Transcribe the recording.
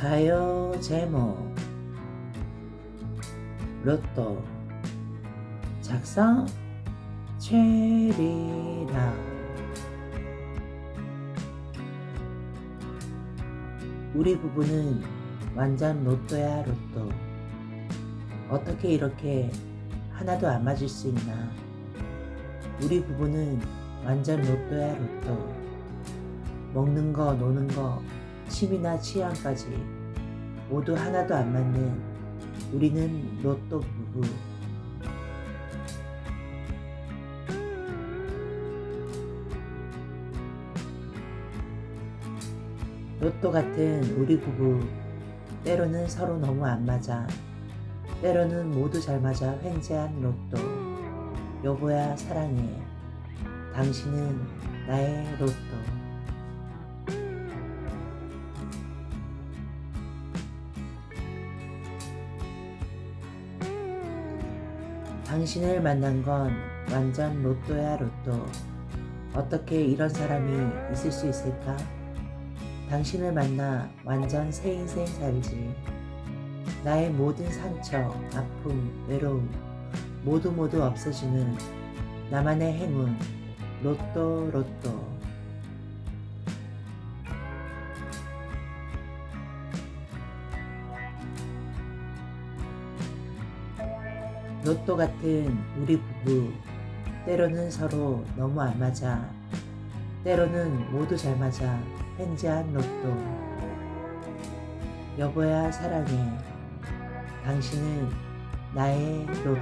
가요 제목. 로또. 작성 최리랑 우리 부부는 완전 로또야 로또. 어떻게 이렇게 하나도 안 맞을 수 있나? 우리 부부는 완전 로또야 로또. 먹는 거 노는 거 취미나 취향까지 모두 하나도 안 맞는 우리는 로또 부부. 로또 같은 우리 부부. 때로는 서로 너무 안 맞아. 때로는 모두 잘 맞아 횡재한 로또. 여보야 사랑해. 당신은 나의 로또. 당신을 만난 건 완전 로또야 로또. 어떻게 이런 사람이 있을 수 있을까? 당신을 만나 완전 새 인생 살지. 나의 모든 상처, 아픔, 외로움 모두 모두 없애주는 나만의 행운 로또 로또. 로또 같은 우리 부부 때로는 서로 너무 안 맞아 때로는 모두 잘 맞아 횡재한 로또. 여보야 사랑해. 당신은 나의 로또